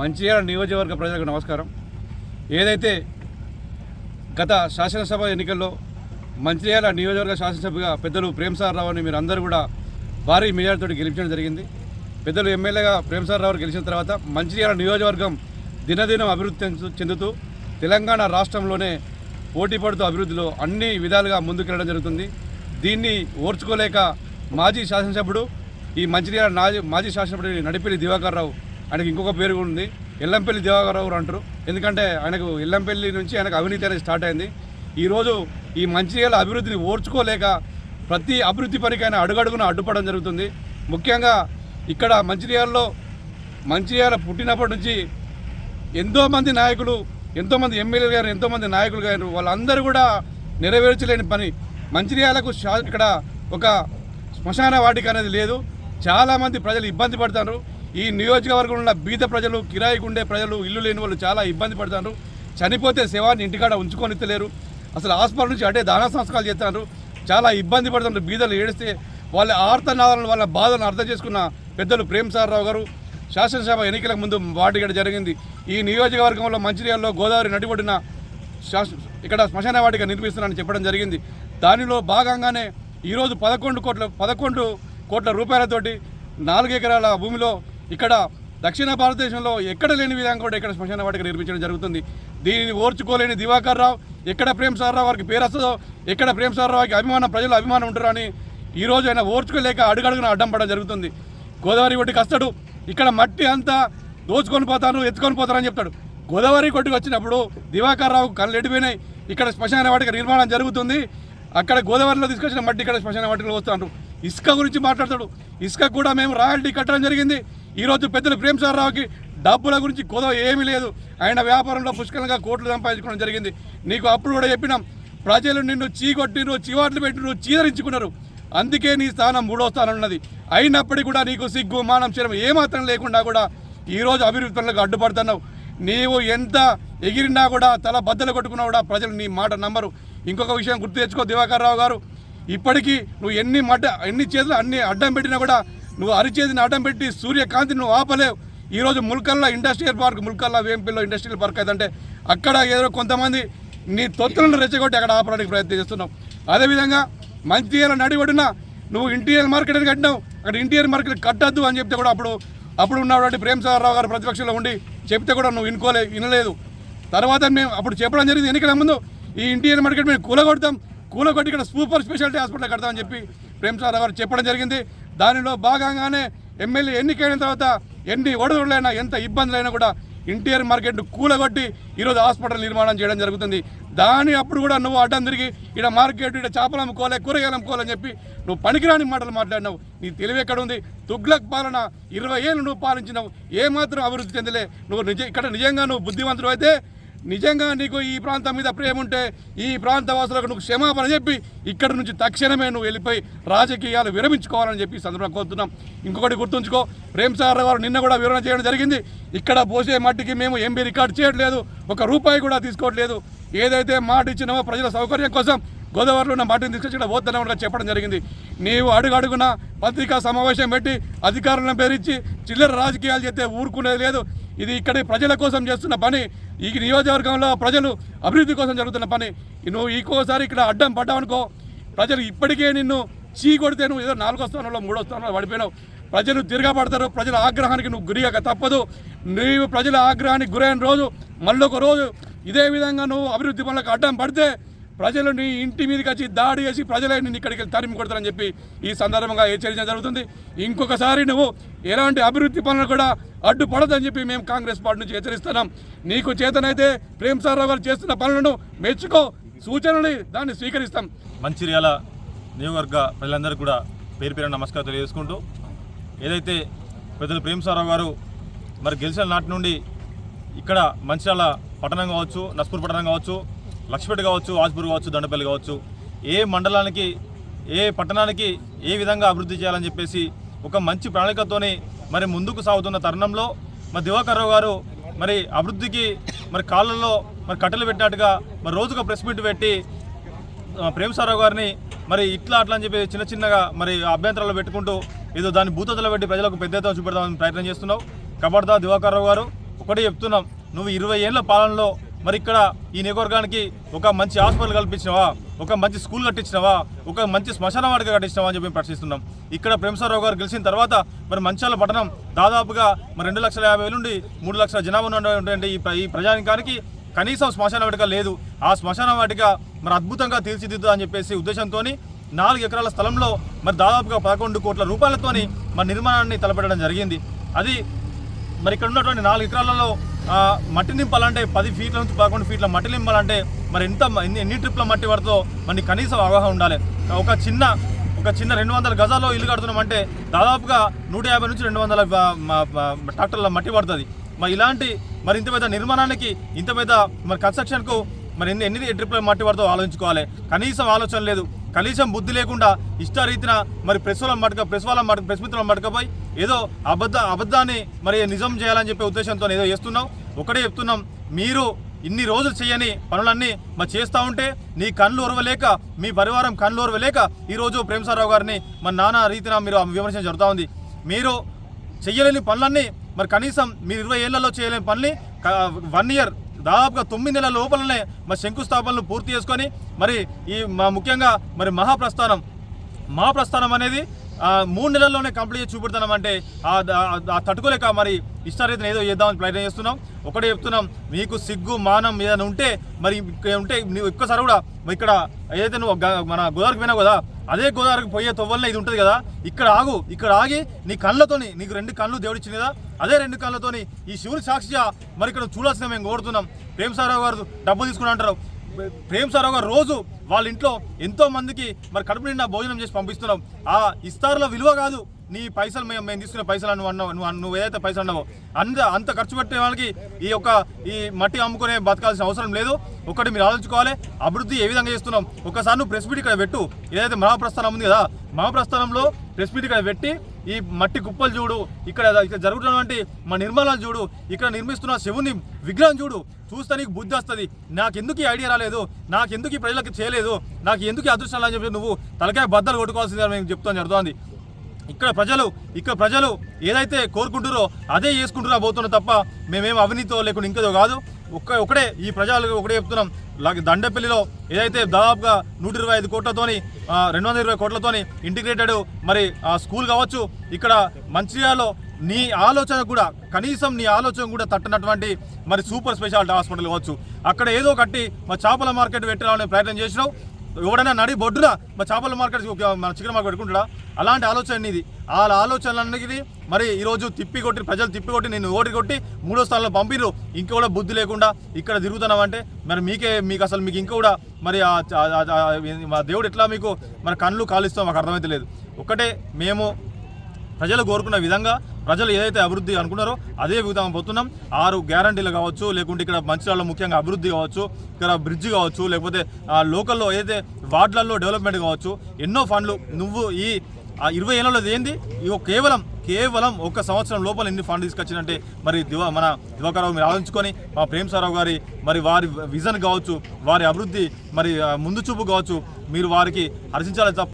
మంచిర్యాల నియోజకవర్గ ప్రజలకు నమస్కారం. ఏదైతే గత శాసనసభ ఎన్నికల్లో మంచిర్యాల నియోజకవర్గ శాసనసభగా పెద్దలు ప్రేమ్సార్ రావుని మీరు అందరూ కూడా భారీ మెజార్టీతో గెలిపించడం జరిగింది. పెద్దలు ఎమ్మెల్యేగా ప్రేమ్సార్ రావు గెలిచిన తర్వాత మంచిర్యాల నియోజకవర్గం దినదినం అభివృద్ధి చెందుతూ తెలంగాణ రాష్ట్రంలోనే పోటీ పడుతూ అభివృద్ధిలో అన్ని విధాలుగా ముందుకెళ్ళడం జరుగుతుంది. దీన్ని ఓర్చుకోలేక మాజీ శాసనసభ్యుడు ఈ మంచిర్యాల నాజీ మాజీ శాసనసభ్యుడు నడిపిన దివాకర్ రావు ఆయనకి ఇంకొక పేరు కూడా ఉంది. ఎల్లంపల్లి దివాకర్ అంటారు. ఎందుకంటే ఆయనకు ఎల్లంపల్లి నుంచి ఆయనకు అవినీతి అనేది స్టార్ట్ అయింది. ఈరోజు ఈ మంచిర్యాల అభివృద్ధిని ఓర్చుకోలేక ప్రతి అభివృద్ధి పనికి ఆయన అడుగడుగున అడ్డుపడడం జరుగుతుంది. ముఖ్యంగా ఇక్కడ మంచిర్యాలలో మంచిర్యాల పుట్టినప్పటి నుంచి ఎంతోమంది నాయకులు ఎంతోమంది ఎమ్మెల్యేలు గారు ఎంతోమంది నాయకులు గారు వాళ్ళందరూ కూడా నెరవేర్చలేని పని. మంచిర్యాలకు ఇక్కడ ఒక శ్మశాన వాటిక అనేది లేదు. చాలామంది ప్రజలు ఇబ్బంది పడతారు. ఈ నియోజకవర్గంలో ఉన్న బీద ప్రజలు కిరాయికి ఉండే ప్రజలు ఇల్లు లేని వాళ్ళు చాలా ఇబ్బంది పడతారు చనిపోతే శవాన్ని ఇంటికాడ ఉంచుకొని ఇస్తలేరు అసలు హాస్పిటల్ నుంచి అటే దాన సంస్కారాలు చేస్తున్నారు. చాలా ఇబ్బంది పడుతున్నారు బీదలు ఏడిస్తే. వాళ్ళ ఆర్తనాదాలను వాళ్ళ బాధను అర్థం చేసుకున్న పెద్దలు ప్రేమ్ సార్ రావు గారు శాసనసభ ఎన్నికల ముందు వాటిగడ జరిగింది. ఈ నియోజకవర్గంలో మంచిర్యాలలో గోదావరి నడిబడిన ఇక్కడ శ్మశాన వాటిక నిర్మిస్తున్నారని చెప్పడం జరిగింది. దానిలో భాగంగానే ఈరోజు పదకొండు కోట్ల పదకొండు కోట్ల రూపాయలతోటి నాలుగు ఎకరాల భూమిలో ఇక్కడ దక్షిణ భారతదేశంలో ఎక్కడ లేని విధంగా కూడా ఇక్కడ శ్మశాన వాటిక నిర్మించడం జరుగుతుంది. దీనిని ఓర్చుకోలేని దివాకర్ రావు ఎక్కడ ప్రేమ్ సార్రావు వారికి పేరు వస్తుందో ఎక్కడ ప్రేమ్ సార్రావుకి అభిమానం ప్రజలు అభిమానం ఉంటారో అని ఈరోజు ఆయన ఓర్చుకోలేక అడుగడుగున అడ్డం పడడం జరుగుతుంది. గోదావరి ఒడ్డు వస్తాడు. ఇక్కడ మట్టి అంతా దోచుకొని పోతాను ఎత్తుకొని పోతారని చెప్తాడు. గోదావరి కొట్టుకు వచ్చినప్పుడు దివాకర్ రావు కళ్ళు ఎడిపోయినాయి. ఇక్కడ శ్మశాన వాటిక నిర్మాణం జరుగుతుంది. అక్కడ గోదావరిలో తీసుకొచ్చిన మట్టి ఇక్కడ శ్మశాన వాటికలో వస్తాడు ఇసుక గురించి మాట్లాడతాడు. ఇసుక కూడా మేము రాయల్టీ కట్టడం జరిగింది. ఈరోజు పెద్దలు ప్రేమ్ సార్ రావుకి డబ్బుల గురించి కొదవ ఏమీ లేదు. ఆయన వ్యాపారంలో పుష్కలంగా కోట్లు సంపాదించుకోవడం జరిగింది. నీకు అప్పుడు కూడా చెప్పినాం ప్రజలు నిన్ను చీకొట్టిరు చివాట్లు పెట్టిరు చీదరించుకున్నారు. అందుకే నీ స్థానం మూడో స్థానం ఉన్నది. అయినప్పటికీ కూడా నీకు సిగ్గు మానం శరం ఏమాత్రం లేకుండా కూడా ఈరోజు అభివృద్ధి పనులకు అడ్డుపడుతున్నావు. నీవు ఎంత ఎగిరినా కూడా తల బద్దలు కొట్టుకున్నా కూడా ప్రజలు నీ మాట నమ్మరు. ఇంకొక విషయం గుర్తు తెచ్చుకో దివాకర్ రావు గారు. ఇప్పటికీ నువ్వు ఎన్ని మడ్డ ఎన్ని చేతులు అన్ని అడ్డం పెట్టినా కూడా నువ్వు అరిచేతిని అడ్డం పెట్టి సూర్యకాంతి నువ్వు ఆపలేవు. ఈరోజు ముల్కల్లా ఇండస్ట్రియల్ పార్క్ ముల్కల్లా వేంపిల్లో ఇండస్ట్రియల్ పార్క్ అయితే అక్కడ ఏదో కొంతమంది నీ తొత్తులను రెచ్చగొట్టి అక్కడ ఆపడానికి ప్రయత్నం చేస్తున్నావు. అదేవిధంగా మంచిర్యాల నడిబడిన నువ్వు ఇంటీరియర్ మార్కెట్ అని కట్టినావు. అక్కడ ఇంటీరియర్ మార్కెట్ కట్టద్దు అని చెప్తే కూడా అప్పుడు అప్పుడు ఉన్నటువంటి ప్రేమ్ సాగర్రావు గారు ప్రతిపక్షంలో ఉండి చెప్తే కూడా నువ్వు ఇనుకోలే వినలేదు. తర్వాత మేము అప్పుడు చెప్పడం జరిగింది ఎన్నికల ముందు ఈ ఇంటీరియర్ మార్కెట్ మేము కూలగొడతాం కూలగొట్టి ఇక్కడ సూపర్ స్పెషాలిటీ హాస్పిటల్ కడతామని చెప్పి ప్రేమ్ సార్ గారు చెప్పడం జరిగింది. దానిలో భాగంగానే ఎమ్మెల్యే ఎన్నికైన తర్వాత ఎన్ని ఒడవులైనా ఎంత ఇబ్బందులైనా కూడా ఇంటీరియర్ మార్కెట్ కూలగొట్టి ఈరోజు హాస్పిటల్ నిర్మాణం చేయడం జరుగుతుంది. దాని అప్పుడు కూడా నువ్వు అడ్డం తిరిగి ఇక్కడ మార్కెట్ ఇక్కడ చేపలు అమ్ముకోలే కూరగాయలు అమ్ముకోవాలని చెప్పి నువ్వు పనికిరాని మాటలు మాట్లాడినావు. నీ తెలివి ఎక్కడ ఉంది? తుగ్లక్ పాలన ఇరవై ఏళ్ళు నువ్వు పాలించినావు. ఏమాత్రం అభివృద్ధి చెందలే. నువ్వు నిజ ఇక్కడ నిజంగా నువ్వు బుద్ధివంతుడు అయితే నిజంగా నీకు ఈ ప్రాంతం మీద ప్రేమ ఉంటే ఈ ప్రాంత వాసులకు నువ్వు క్షమాపణ చెప్పి ఇక్కడ నుంచి తక్షణమే నువ్వు వెళ్ళిపోయి రాజకీయాలు విరమించుకోవాలని చెప్పి సందర్భంగా కోరుతున్నాం. ఇంకొకటి గుర్తుంచుకో ప్రేమ్ సాగర్ గారు నిన్న కూడా వివరణ చేయడం జరిగింది. ఇక్కడ పోసే మట్టికి మేము ఎంబీ రికార్డ్ చేయట్లేదు ఒక రూపాయి కూడా తీసుకోవట్లేదు. ఏదైతే మాట ఇచ్చినామో ప్రజల సౌకర్యం కోసం గోదావరిలో ఉన్న మాటని తీసుకొచ్చి ఇక్కడ పోతున్నామని చెప్పడం జరిగింది. నీవు అడుగు అడుగున పత్రికా సమావేశం పెట్టి అధికారులను బెదిరించి చిల్లర రాజకీయాలు చేస్తే ఊరుకునేది లేదు. ఇది ఇక్కడి ప్రజల కోసం చేస్తున్న పని. ఈ నియోజకవర్గంలో ప్రజలు అభివృద్ధి కోసం జరుగుతున్న పని. నువ్వు ఇంకోసారి ఇక్కడ అడ్డం పడ్డావనుకో ప్రజలు ఇప్పటికే నిన్ను చీ కొడితే నువ్వు ఏదో నాలుగో స్థానంలో మూడో స్థానంలో పడిపోయినావు. ప్రజలు తిరగబడతారు ప్రజల ఆగ్రహానికి నువ్వు గురిగాక తప్పదు. నీవు ప్రజల ఆగ్రహానికి గురైన రోజు మళ్ళొక రోజు ఇదే విధంగా నువ్వు అభివృద్ధి పనులకు అడ్డం పడితే ప్రజలని ఇంటి మీదకి వచ్చి దాడి చేసి ప్రజలని ఇక్కడికి తరిమి కొడతారని చెప్పి ఈ సందర్భంగా హెచ్చరించడం జరుగుతుంది? ఇంకొకసారి నువ్వు ఎలాంటి అభివృద్ధి పనులు కూడా అడ్డుపడదని చెప్పి మేము కాంగ్రెస్ పార్టీ నుంచి హెచ్చరిస్తున్నాం. నీకు చేతనైతే ప్రేమ్ సారావు గారు చేస్తున్న పనులను మెచ్చుకో సూచనని దాన్ని స్వీకరిస్తాం. మంచిర్యాల నియోజకవర్గ ప్రజలందరూ కూడా పేరు పేరు నమస్కారం తెలియజేసుకుంటూ ఏదైతే పెద్దలు ప్రేమసారావు గారు మరి గెలిచిన నాటి నుండి ఇక్కడ మంచిర్యాల పట్టణం కావచ్చు నస్పూర్ పట్టణం కావచ్చు లక్ష్మీపేట కావచ్చు వాజ్పూర్ కావచ్చు దండపల్లి కావచ్చు ఏ మండలానికి ఏ పట్టణానికి ఏ విధంగా అభివృద్ధి చేయాలని చెప్పేసి ఒక మంచి ప్రణాళికతోని మరి ముందుకు సాగుతున్న తరుణంలో మరి దివాకర్ గారు మరి అభివృద్ధికి మరి కాళ్ళల్లో మరి కట్టెలు పెట్టినట్టుగా మరి రోజుకు ప్రెస్ మీట్ పెట్టి ప్రేమసారావు గారిని మరి ఇట్లా అట్లా అని చెప్పి చిన్న చిన్నగా మరి అభ్యంతరాలు పెట్టుకుంటూ ఏదో దాన్ని భూతతలో పెట్టి ప్రజలకు పెద్ద ఎత్తున చూపెడదామని ప్రయత్నం చేస్తున్నావు. కబడ్దా దివాకర్ రావు గారు ఒకటి చెప్తున్నాం నువ్వు ఇరవై ఏళ్ళ పాలనలో మరి ఇక్కడ ఈ నియోజకవర్గానికి ఒక మంచి హాస్పిటల్ కల్పించినవా? ఒక మంచి స్కూల్ కట్టించినవా? ఒక మంచి శ్మశాన వాటిక కట్టించినవా అని చెప్పి ప్రశ్నిస్తున్నాం. ఇక్కడ ప్రేమసారావు గారు గెలిచిన తర్వాత మరి మంచాల పట్టణం దాదాపుగా మరి రెండు లక్షల యాభై వేలు నుండి మూడు లక్షల జనాభా ఉన్నటువంటి ఈ ప్రజానికానికి కనీసం శ్మశాన వాటిక లేదు. ఆ శ్మశాన వాటిక మరి అద్భుతంగా తీర్చిదిద్దు అని చెప్పేసి ఉద్దేశంతో నాలుగు ఎకరాల స్థలంలో మరి దాదాపుగా పదకొండు కోట్ల రూపాయలతోని మరి నిర్మాణాన్ని తలపెట్టడం జరిగింది. అది మరి ఇక్కడ ఉన్నటువంటి నాలుగు ఎకరాలలో మట్టి నింపాలంటే పది ఫీట్ల నుంచి పదకొండు ఫీట్ల మట్టి నింపాలంటే మరి ఎంత ఎన్ని ట్రిప్ల మట్టి పడుతుందో మరి కనీసం అవగాహన ఉండాలి. ఒక చిన్న ఒక చిన్న రెండు వందల గజాల్లో ఇల్లు కడుతున్నామంటే దాదాపుగా నూట యాభై నుంచి రెండు వందల ట్రాక్టర్ల మట్టి పడుతుంది. మరి ఇలాంటి మరి ఇంత పెద్ద నిర్మాణానికి ఇంత పెద్ద మరి కన్స్ట్రక్షన్కు మరి ఎన్ని ఎన్ని ట్రిప్ల మట్టి పడుతుందో ఆలోచించుకోవాలి. కనీసం ఆలోచన లేదు. కనీసం బుద్ధి లేకుండా ఇష్టారీతిన మరి ప్రెస్ వాళ్ళ మటుక ప్రెస్ వాళ్ళ మటుక ప్రెస్ మిత్రుల మటుకపోయి ఏదో అబద్ధ అబద్ధాన్ని మరి నిజం చేయాలని చెప్పే ఉద్దేశంతో ఏదో చేస్తున్నాం ఒకటే చెప్తున్నాం మీరు ఇన్ని రోజులు చేయని పనులన్నీ మరి చేస్తూ ఉంటే నీ కళ్ళు ఒరవలేక మీ పరివారం కళ్ళు ఒరవలేక ఈరోజు ప్రేమసారావు గారిని మన నానా రీతిన మీరు విమర్శన జరుగుతూ ఉంది. మీరు చెయ్యలేని పనులన్నీ మరి కనీసం మీరు ఇరవై ఏళ్ళలో చేయలేని పనులు వన్ ఇయర్ దాదాపుగా తొమ్మిది నెలల లోపలనే మా శంకుస్థాపనలు పూర్తి చేసుకొని మరి ఈ మా ముఖ్యంగా మరి మహాప్రస్థానం మహాప్రస్థానం అనేది మూడు నెలల్లోనే కంప్లీట్ చేసి చూపెడతాం అంటే ఆ తట్టుకోలేక మరి ఇష్టారీతిని ఏదో చేద్దామని ప్రయత్నం చేస్తున్నాం. ఒకటే చెప్తున్నాం మీకు సిగ్గు మానం ఏదైనా ఉంటే మరి ఉంటే నువ్వు ఒక్కసారి కూడా ఇక్కడ ఏదైతే నువ్వు గ- మన గోదావరికి పోయినావు కదా అదే గోదావరికి పోయే తొవ్వల్లో ఇది ఉంటుంది కదా ఇక్కడ ఆగు ఇక్కడ ఆగి నీ కళ్ళతోని నీకు రెండు కళ్ళు దేవుడిచ్చింది కదా అదే రెండు కళ్ళతోని ఈ శివుని సాక్షిగా మరి ఇక్కడ చూడాల్సిన మేము కోరుతున్నాం. ప్రేమ్ సారావు గారు డబ్బు తీసుకుని అంటారు. ప్రేమ్ సారావు గారు రోజు వాళ్ళ ఇంట్లో ఎంతో మందికి మరి కడుపు నిండా భోజనం చేసి పంపిస్తున్నాం. ఆ ఇస్తారులో విలువ కాదు. నీ పైసలు మేము మేము తీసుకునే పైసలు నువ్వు అన్నావు. నువ్వు నువ్వు ఏదైతే పైసలు అన్నావో అంత అంత ఖర్చు పెట్టే వాళ్ళకి ఈ యొక్క ఈ మట్టి అమ్ముకునే బతకాల్సిన అవసరం లేదు. ఒకటి మీరు ఆలోచించుకోవాలి. అభివృద్ధి ఏ విధంగా చేస్తున్నాం? ఒకసారి నువ్వు ప్రెస్ మీట్ ఇక్కడ పెట్టు. ఏదైతే మహాప్రస్థానం ఉంది కదా మహాప్రస్థానంలో ప్రెస్ మీట్ ఇక్కడ పెట్టి ఈ మట్టి కుప్పలు చూడు. ఇక్కడ ఇక్కడ జరుగుతున్నటువంటి మా నిర్మాణాలు చూడు. ఇక్కడ నిర్మిస్తున్న శివుని విగ్రహం చూడు. చూస్తే నీకు బుద్ధి వస్తుంది. నాకెందుకు ఈ ఐడియా రాలేదు? నాకెందుకు ఈ ప్రజలకు చేయలేదు? నాకు ఎందుకు ఈ అదృష్టం అని చెప్పి నువ్వు తలకాయ బద్దలు కొట్టుకోవాల్సిందని మేము చెప్తాను జరుగుతుంది ఇక్కడ ప్రజలు ఇక్కడ ప్రజలు ఏదైతే కోరుకుంటారో అదే చేసుకుంటున్నా పోతున్నా తప్ప మేమేం అవినీతో లేకుండా ఇంకేదో కాదు. ఒక్క ఒకటే ఈ ప్రజలు ఒకటే చెప్తున్నాం. లాగే దండపల్లిలో ఏదైతే దాదాపుగా నూట ఇరవై ఐదు కోట్లతోని రెండు వందల ఇరవై కోట్లతోని ఇంటిగ్రేటెడ్ మరి స్కూల్ కావచ్చు ఇక్కడ మంచిర్యాలలో నీ ఆలోచన కూడా కనీసం నీ ఆలోచన కూడా తట్టనటువంటి మరి సూపర్ స్పెషాలిటీ హాస్పిటల్ కావచ్చు. అక్కడ ఏదో కట్టి మా చేపల మార్కెట్ పెట్టాలనే ప్రయత్నం చేసినావు. ఎవడైనా నడి బొడ్డున మా చేపల మార్కెట్ మన చికెన్ మార్కెట్ పెట్టుకుంటాడా? అలాంటి ఆలోచన ఇది వాళ్ళ ఆలోచనలన్నీ మరి ఈరోజు తిప్పి కొట్టి ప్రజలు తిప్పి కొట్టి నేను ఓటు కొట్టి మూడో స్థానంలో పంపిరు ఇంకా కూడా బుద్ధి లేకుండా ఇక్కడ తిరుగుతున్నామంటే మరి మీకే మీకు అసలు మీకు ఇంకా కూడా మరి మా దేవుడు ఎట్లా మీకు మరి కళ్ళు కాలుస్తాం మాకు అర్థమైతే లేదు. ఒకటే మేము ప్రజలు కోరుకున్న విధంగా ప్రజలు ఏదైతే అభివృద్ధి అనుకున్నారో అదే విధంగా పోతున్నాం. ఆరు గ్యారంటీలు కావచ్చు లేకుంటే ఇక్కడ మంచిర్యాలలో ముఖ్యంగా అభివృద్ధి కావచ్చు ఇక్కడ బ్రిడ్జ్ కావచ్చు లేకపోతే లోకల్లో ఏదైతే వార్డులలో డెవలప్మెంట్ కావచ్చు ఎన్నో ఫండ్లు నువ్వు ఈ ఆ ఇరవై ఏళ్ళలో ఏంది? ఇగో కేవలం కేవలం ఒక సంవత్సరం లోపల ఎన్ని ఫండ్ తీసుకొచ్చిందంటే మరి దివ మన దివాకరావు మీరు ఆలోచించుకొని మా ప్రేమ్ సారావు గారి మరి వారి విజన్ కావచ్చు వారి అభివృద్ధి మరి ముందు చూపు కావచ్చు మీరు వారికి హర్షించాలి తప్ప